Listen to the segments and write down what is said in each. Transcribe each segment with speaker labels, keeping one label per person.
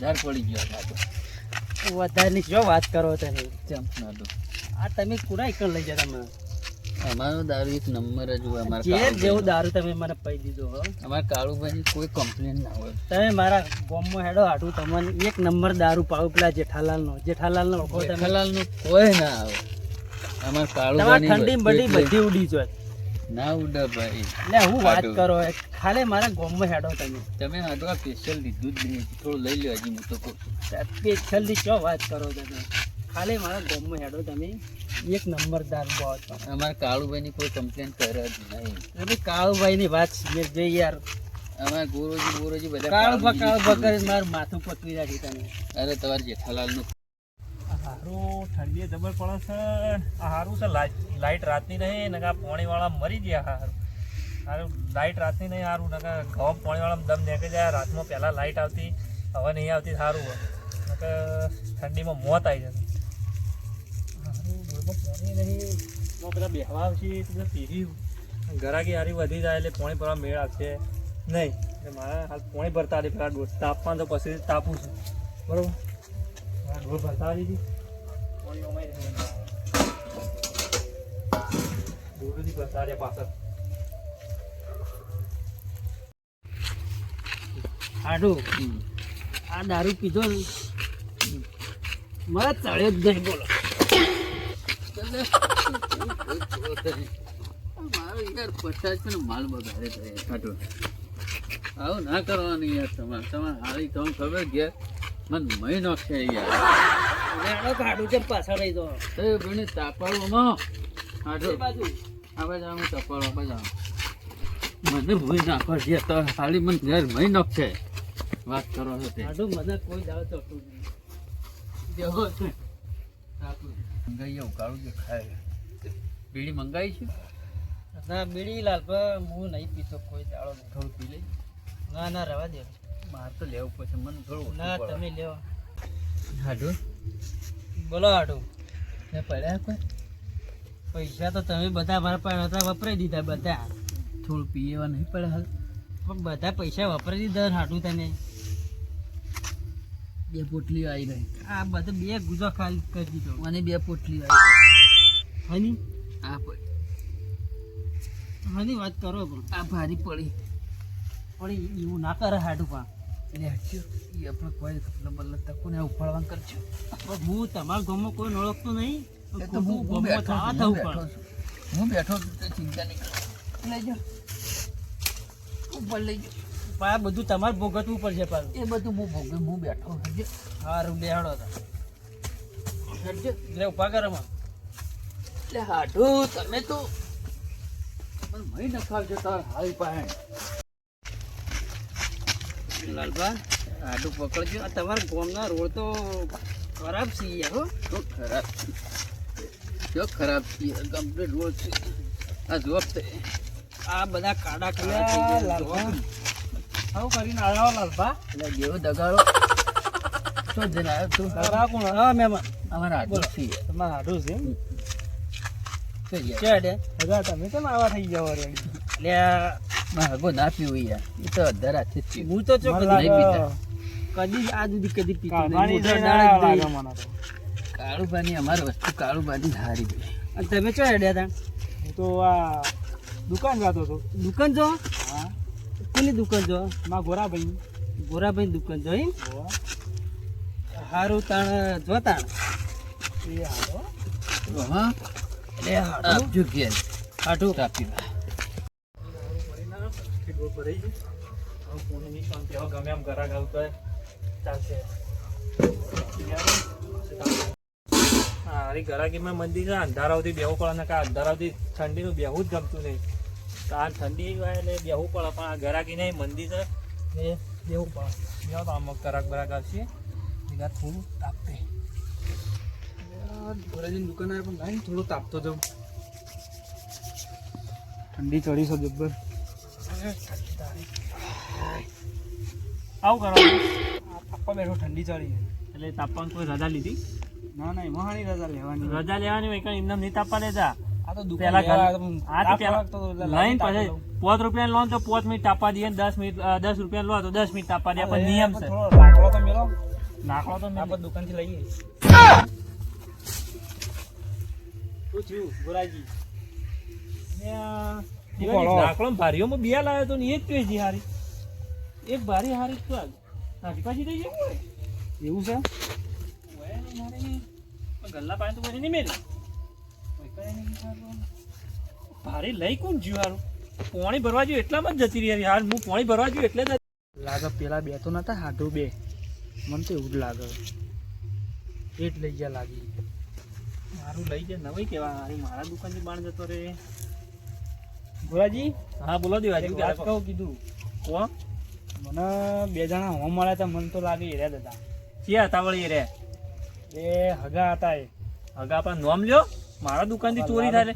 Speaker 1: વધારે પડી ગયો હતો તો.
Speaker 2: જો વાત કરો તમે
Speaker 1: ચમ ના તો.
Speaker 2: આ તમે કુરા એક લઈ જતા મને
Speaker 1: અમારો દારૂ એક નંબર જ હોય અમારા
Speaker 2: જે જેવું દારૂ તમે મને પૈ દીધો હો.
Speaker 1: અમારા કાળુભાઈ કોઈ કમ્પ્લેન ના હોય.
Speaker 2: તમે મારા ગામમાં હેડો હાટું તમને એક નંબર દારૂ પાડો પેલા જેઠાલાલનો. જેઠાલાલનો ઓળખો તમે?
Speaker 1: જેઠાલાલનું કોઈ ના આવે. અમારા કાળુભાઈ
Speaker 2: ઠંડી બધી બધી ઉડી જોય.
Speaker 1: ના ઉડા ભાઈ.
Speaker 2: એટલે હું વાત કરો ખાલી મારા ગામમાં હેડો તમે.
Speaker 1: તમે આટલું આ સ્પેશિયલ લીધું જ નહીં થોડું લઈ લો હજી હું તો કહું છું.
Speaker 2: સ્પેશિયલી ચો વાત કરો તમે? ખાલી મારા ગામમાં હેડો તમે. એક નંબર બોસ.
Speaker 1: અમારા કાળુભાઈની કોઈ કમ્પ્લેન કરે જ નહીં.
Speaker 2: એટલે કાળુભાઈની વાત મેં જે યાર.
Speaker 1: અમારા ગુરુજી ગુરુજી બધા
Speaker 2: કાળુભા કાળુભા કરીને મારું માથું પકવી રાખી તમે.
Speaker 1: અરે તમારે જેઠાલાલનું
Speaker 3: હારું ઠંડી જબર પડે છે. આ હારું છે લાઈટ રાતની નહીં નકા પાણીવાળા મરી ગયા હારું. હારું, લાઇટ રાતની નહીં, હારું નકા ઘઉં પાણીવાળા દમ નીકળી જાય, રાતમાં પહેલાં લાઇટ આવતી, હવે નહીં આવતી સારું હોય નકા ઠંડીમાં મોત આવી જશે. બધા બેહવા આવશે તો ગરાકી હારી વધી જાય એટલે પાણી ભરવા મેળ આવશે નહીં, એટલે મારા હાલ પાણી ભરતા આવી પેલા તાપમાં તો પછી તાપું છું. બરોબર? હા ભરતા હતી
Speaker 2: આ દારૂ પીધો. મારા ચડ્યો જ નહીં, બોલો.
Speaker 1: મારો પચાસ છે ને, માલ બગાડે છે. આવું ના કરવાનું યાર તમારે. તમારે હારી, તમને ખબર ઘેર મને મહી નાખશે યાર.
Speaker 2: લેડો કાઢું છે પાછળ રહી દો
Speaker 1: તો એ ભણી
Speaker 2: એ બાજુ.
Speaker 1: આવા જાવ હું તપાળો આવા. જાવ મને ભૂઈ નાખો છે તો ખાલી મને ઘેર મહી નાખશે. વાત કરો છો તે.
Speaker 2: હાડું મને કોઈ દાવ નહીં.
Speaker 1: જેવો છે. મંગાઈ ઉકાળું જે ખાય બીડી મંગાવી છે?
Speaker 2: ના બીડી લાલ પર હું નહીં પીતો કોઈ દાડો
Speaker 1: થોડું પી લઈ.
Speaker 2: ના ના રવા દે.
Speaker 1: મારે તો લેવું પડશે મને થોડું
Speaker 2: ના તમે લેવો.
Speaker 1: હાડું?
Speaker 2: બોલો હાડું.
Speaker 1: મેં પડ્યા કોઈ?
Speaker 2: પૈસા તો તમે બધા મારા પાસે હતા વપરાઈ દીધા બધા.
Speaker 1: થોડું પીએવા નહીં પડે હાલ.
Speaker 2: પણ બધા પૈસા વપરાઈ દીધા હાડું તને.
Speaker 1: બે પોટલી આવી ગઈ.
Speaker 2: આ બધા બે ગુજો ખાલી કરી દીધો.
Speaker 1: મને બે પોટલી આવી
Speaker 2: હની?
Speaker 1: આ
Speaker 2: હની વાત કરો પણ.
Speaker 1: આ ભારી પડી.
Speaker 2: પણ એવું ના કરે હાડું પા
Speaker 1: એ આપણે કોઈ કપડા તકો ને ઉપાડવાનું કરજો
Speaker 2: પણ હું તમારા ગામમાં કોઈ ઓળખતો નહીં.
Speaker 1: તો હું
Speaker 2: ગામમાં થવા થવું
Speaker 1: છું હું બેઠો ચિંતા નહીં કરો. લઈ જાઓ. ઉપર લઈ
Speaker 2: પણ બધું તમારે ભોગવવું પડશે પાછું.
Speaker 1: એ બધું હું ભોગવે હું બેઠો હજે
Speaker 2: સારું લેહાડો તો
Speaker 1: હજે
Speaker 2: એટલે ઊભા કરો
Speaker 1: એટલે હાડું તમે તો. પણ મહી નખાવજો તાર હાલ પાસે
Speaker 2: લાલબા
Speaker 1: હાડું પકડજો.
Speaker 2: આ તમારા ગામના રોડ તો ખરાબ છે યાર હો.
Speaker 1: તો ખરાબ છે. જો ખરાબ છે કમ્પ્લીટ રોડ છે. આ છે
Speaker 2: આ બધા કાડા લાલબા
Speaker 1: જોબ.
Speaker 2: આવું કરીને આવ્યો લાલભા.
Speaker 1: એટલે જેવો દગાડો. તો જઈને આવ્યો. તું
Speaker 2: કોણ? હા મહેમાન.
Speaker 1: અમારા હાડું છે
Speaker 2: તમારા હાડું છે એમ? હજા તમે કેમ આવા થઈ જાવ રે? એટલે
Speaker 1: હગો ના પીવું યાર. એ તો અધર હાથે જ
Speaker 2: હું તો ચો કદી
Speaker 1: નહીં પીતા.
Speaker 2: કદી આ સુધી કદી પીતો નહીં.
Speaker 1: કાળુબાની અમારી વસ્તુ કાળુબાની સારી ગઈ.
Speaker 2: અને તમે ચો હેડ્યા તા?
Speaker 3: હું તો આ દુકાન જતો હતો.
Speaker 2: દુકાન જો?
Speaker 3: હા.
Speaker 2: કોની દુકાન જો?
Speaker 3: માં ગોરાભાઈ
Speaker 2: ગોરાભાઈ દુકાન જોઈ હારું તાણ જો તાણ
Speaker 3: એ હાલો.
Speaker 1: હા
Speaker 2: એટલે હાડું
Speaker 1: કાપી
Speaker 3: ગમે એમ ઘરાક આવતો ચાલશે. અરે ઘરાકીમાં મંદિર છે અંધારાવથી બેહવું પડે ને કા અંધારાવથી ઠંડીનું બેહવું જ ગમતું નહીં. તો ઠંડી હોય એટલે બેહવું પડે, પણ આ ગરાકી નહીં મંદિર છે, એ બેહવું પડે. તો આમ ગરાક બરાક આવશે. બીજા થોડું તાપતે
Speaker 2: ગોરાજીની દુકાન આવે પણ લાઈન થોડું તાપતો જવું
Speaker 3: ઠંડી ચડી છે જબ્બર. આવું કરો.
Speaker 2: તાપવા બેઠો ઠંડી ચડી
Speaker 3: એટલે તાપવાનું કોઈ રજા લીધી?
Speaker 2: ના ના એમાં રજા લેવાની.
Speaker 3: રજા લેવાની હોય એમને નહીં તાપવા લેતા.
Speaker 2: આ તો
Speaker 3: આ લઈને પછી પાંચ રૂપિયા લો તો પોત મિનિટ તાપવા દઈએ દસ મિનિટ દસ રૂપિયા લો તો દસ મિનિટ તાપવા દે પણ નિયમ છે.
Speaker 2: તો મેલો.
Speaker 3: નાખો તો મેં
Speaker 4: દુકાનથી લઈએ. શું થયું ગોરાજી
Speaker 3: બોલો. ભારીઓમાં બે લાવ્યો તો ને એ પેજી હારી. એક ભારી હારી તો નાખી પાછી થઈ જવું
Speaker 4: એવું છે?
Speaker 3: ગલ્લા પાણી તો પછી નહીં હારું. ભારી લઈ કોણ જ્યું હારું પોણી ભરવા જ્યું એટલામાં જ જતી રહી હારી. હું પોણી ભરવા જ્યું એટલે
Speaker 4: લાગે પેલા બે તો નતા હાડું બે. મને તો એવું જ લાગે. એટ લઈ ગયા લાગી.
Speaker 3: મારું લઈ જાય નવાઈ કેવા મારી મારા દુકાનથી બાણ જતો રે
Speaker 4: ગોરાજી
Speaker 3: હા બોલો
Speaker 4: દેવાજી વાત કહું કીધું.
Speaker 3: કોણ
Speaker 4: મને બે જણા હોમ મળ્યા હતા મને તો લાગે હેર્યા જ હતા.
Speaker 3: ક્યાં હતા વળી રે
Speaker 4: એ હગા હતા એ.
Speaker 3: હગા પણ નોમ લ્યો. મારા દુકાનથી ચોરી થાય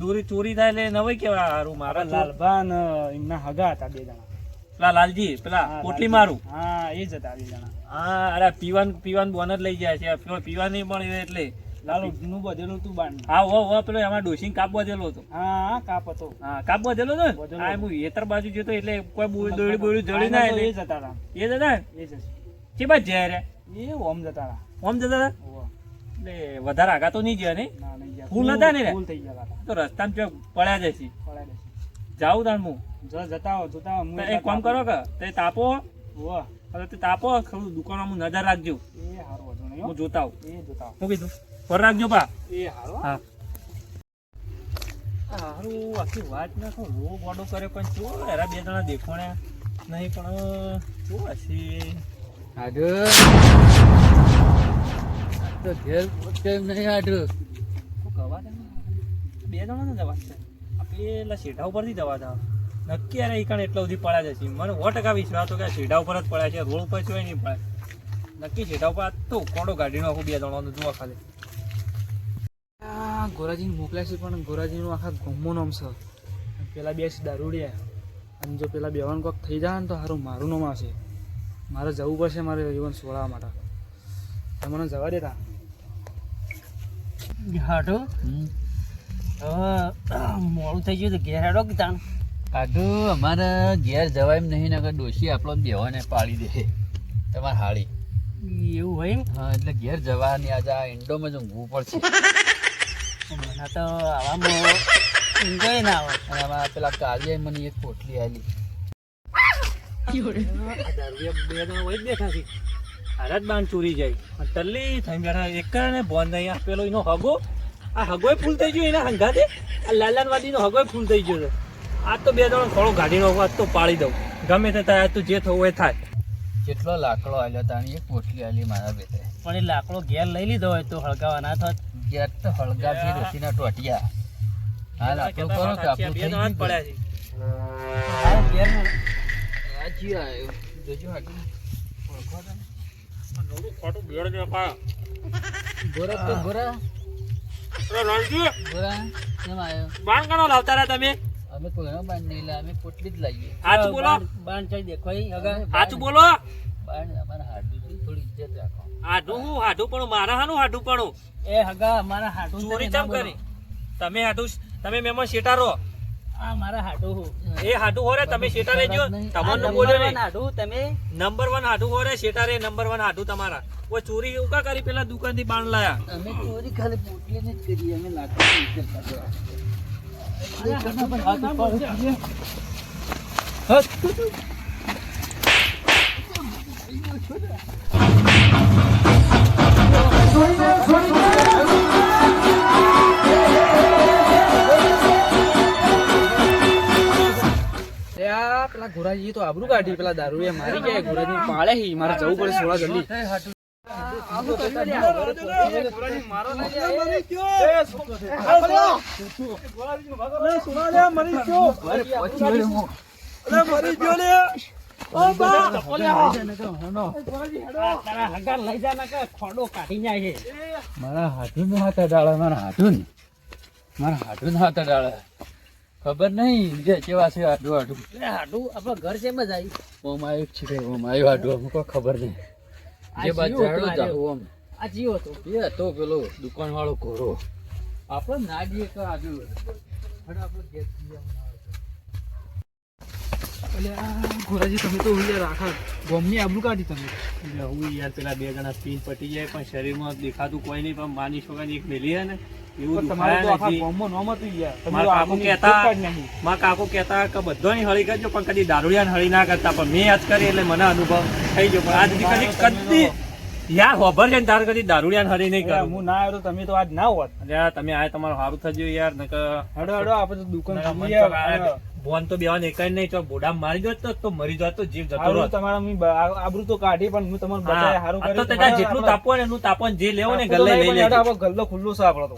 Speaker 3: દોરી ચોરી થાય એટલે નવાઈ કેવા હારું મારા
Speaker 4: લાલભાન
Speaker 3: લાલ
Speaker 4: લાલભા ને એમના હગા હતા બે જણા.
Speaker 3: પેલા લાલજી પેલા પોટલી મારું?
Speaker 4: હા એ જ હતા બે જણા.
Speaker 3: હા અરે પીવાન પીવાન બોન જ લઈ જાય છે. પીવાની પણ એટલે.
Speaker 4: લાલુ નું બધેલું તું બાંધ.
Speaker 3: હા ઓ ઓ પેલો એમાં ડોસીને કાપ બધેલો હતો.
Speaker 4: હા કાપ હતો.
Speaker 3: હા કાપ બધેલો હતો હા હું એતર બાજુ જતો એટલે કોઈ બોળી દોરડી બોરડી જડી ના એટલે.
Speaker 4: એ જતા હતા
Speaker 3: એ જતા
Speaker 4: એ જ હશે.
Speaker 3: કે બાદ જાય રે
Speaker 4: એ ઓમ જતા હતા
Speaker 3: ઓમ જતા હતા એટલે વધારે આગા તો નહીં ગયા
Speaker 4: નહીં.
Speaker 3: ફૂલ હતા ને
Speaker 4: ફૂલ થઈ ગયા
Speaker 3: તો રસ્તામાં ચોક પડ્યા જશે.
Speaker 4: છે દેશે.
Speaker 3: જાવું તાણ હું?
Speaker 4: જો જતા હો જોતા હો,
Speaker 3: એક કામ કરો કે તે તાપો
Speaker 4: વાહ
Speaker 3: હવે તે તાપો દુકાનમાં નજર રાખજો.
Speaker 4: એ નહીં હું.
Speaker 3: જોતા આવું.
Speaker 4: એ જોતા હું
Speaker 3: કીધું? પર રાખજો પા
Speaker 4: એ હારું હા.
Speaker 3: હારું આખી વાત નાખો રો ગોડો કરે પણ શું એરા બે જણા દેખોણ્યા. નહીં પણ શું હશે?
Speaker 1: હાડું તો ઘેર નહીં હાડું
Speaker 3: શું ને. બે જણા ને દવા છે. આ પેલા શેઢા ઉપરથી દવા હતા નક્કી યાર એ કણ એટલા સુધી પડ્યા જશે. મને સો ટકા વિશ્વાસ હતો કે આ શેઢા ઉપર જ પડ્યા છે. રોડ ઉપર છે નહીં પડે નક્કી શેઢા ઉપર તો કોડો ગાડીનો આખું બે જણાનું જોવા ખાલી.
Speaker 4: આ ગોરાજીને મોકલ્યા છે પણ ગોરાજીનું આખા ગમો નામ છે. પેલા બે છે દારૂડિયા. અને જો પેલા બેવાન કોક થઈ જાય ને તો સારું મારું નામ આવશે. મારે જવું પડશે મારે જીવન સોળા માટે. મને જવા દેતા.
Speaker 2: હાટો. મોડું થઈ ગયું તો ઘેર હેડો કે તાણ?
Speaker 1: કાઢો. અમારે ઘેર જવાય એમ નહીં નગર ડોશી આપણો બેવાને પાડી દે. તમારે હાળી.
Speaker 2: એવું હોય
Speaker 1: હા એટલે ઘેર જવાની આજે આ ઇન્ડોમાં જ ઊંઘવું પડશે.
Speaker 2: મને તો આવામાં ના આવે
Speaker 1: અને આમાં પેલા કાળીએ મને એક પોટલી આલી.
Speaker 3: બે જણા હોય જ બેઠા છે હારા ચોરી જાય અને તલ્લી થઈ બેઠા એક ને બોન નહીં આ પેલો એનો હગો આ હગોય ફૂલ થઈ ગયો એના હંગાતે આ લાલાન વાડીનો હગોય ફૂલ થઈ ગયો છે તો બે જણો થોડો ગાડીનો આજ તો પાડી દઉં ગમે તે થાય તો જે થવું એ થાય
Speaker 1: કેટલો લાકડો આલ્યો તાની એક પોટલી આલી મારા બેટે.
Speaker 2: પણ એ લાકડો ઘેર લઈ લીધો હોય તો હળગાવા ના થાત.
Speaker 1: ઘેર તો હળગાથી રસીના ટોટિયા. હાલ આપણું કરો કે આપણું થઈ ગયું.
Speaker 3: પડ્યા છે.
Speaker 2: હાલ ઘેર
Speaker 1: આ જી આવ્યો જોજો હાડું
Speaker 3: ખોટું બેડ દે પા.
Speaker 1: ગોરા તો ગોરા.
Speaker 3: રણજી
Speaker 1: ગોરા કેમ આવ્યો
Speaker 3: બાણ કણો લાવતા રહ્યા તમે?
Speaker 1: અમે કોઈનો બાંધ નહીં લે અમે પોટલી જ લાવીએ.
Speaker 3: હાથ બોલો.
Speaker 2: બાણ હગા
Speaker 3: હાચું બોલો.
Speaker 1: બાંધ અમારા હાડું છે થોડી ઇજ્જત રાખો
Speaker 3: હાડું હું હાડું પણ મારા હાનું હાડું પણ.
Speaker 2: એ હગા મારા હાડું
Speaker 3: ચોરી ચમ કરી? તમે હાડું તમે મેમો શેટારો
Speaker 2: આ મારા હાડું હું.
Speaker 3: એ હાડું હોરે તમે શેટા તમારું
Speaker 2: નંબર
Speaker 3: બોલ્યો નહીં.
Speaker 2: હાડું તમે?
Speaker 3: નંબર વન હાડું હોરે શેટા રે નંબર વન હાડું તમારા. ઓ ચોરી ઉકા કરી? પેલા દુકાનથી બાણ લાયા.
Speaker 1: અમે ચોરી ખાલી પોટલી જ કરી અમે લાકડું
Speaker 4: આ પેલા તો આબરું કાઢી પેલા દારૂ એ મારી ગયા ગોરાજી પાળે હી મારે જવું પડે સોળા જલ્દી.
Speaker 2: મરી ગયો.
Speaker 1: મારા હાથું ના હાથા મારા હાથું મારા હાથું ખબર નહીં જે કેવા છે હાડું હાડું
Speaker 2: એટલે આપણા ઘર છે એમ જ આવી
Speaker 1: ઓમ આવ્યું છે કે ઓમ આવ્યું ખબર નહીં. જે બાજુ
Speaker 2: જીવ આજે. આ જીવ હતો.
Speaker 1: એ હતો પેલો દુકાન વાળો ઘોરો આપણે ના જઈએ તો પણ આપણે.
Speaker 4: એટલે આ તમે તો યાર આખા ગોમની આબરૂ કાઢી તમે.
Speaker 3: એટલે હું યાર પેલા બે જણા પીન પટી જાય પણ શરીરમાં દેખાતું કોઈ નહીં પણ માની છોકરાની એક મેલી હે ને એવું મારા કાકુ કહેતા કે હળી કરજો પણ કદી દારૂડિયાને હળી ના કરતા પણ મેં યાદ કરી એટલે મને અનુભવ થઈ ગયો. પણ આજ કદી કદી યાર હોભર છે તાર કદી દારૂડિયાને હળી નહીં કરે
Speaker 4: હું ના આવ્યો તમે તો આજ ના હોત.
Speaker 3: તમે આ તમારું સારું થજો યાર નકર
Speaker 4: હડો હડો આપણે તો દુકાન ખોલી
Speaker 3: તો બેવાને એક નહીં તો બોડા મારી જોત તો- મરી જોત તો જીવ જતો રહ્યો
Speaker 4: તમારા આબરૂ તો કાઢી પણ હું તમને બચાય હારું
Speaker 3: કરી તો જેટલું તાપો ને એનું તાપો જે લેવો ને ગલ્લે લઈ
Speaker 4: લે ગલ્લો ખુલ્લો છે આપણો તો.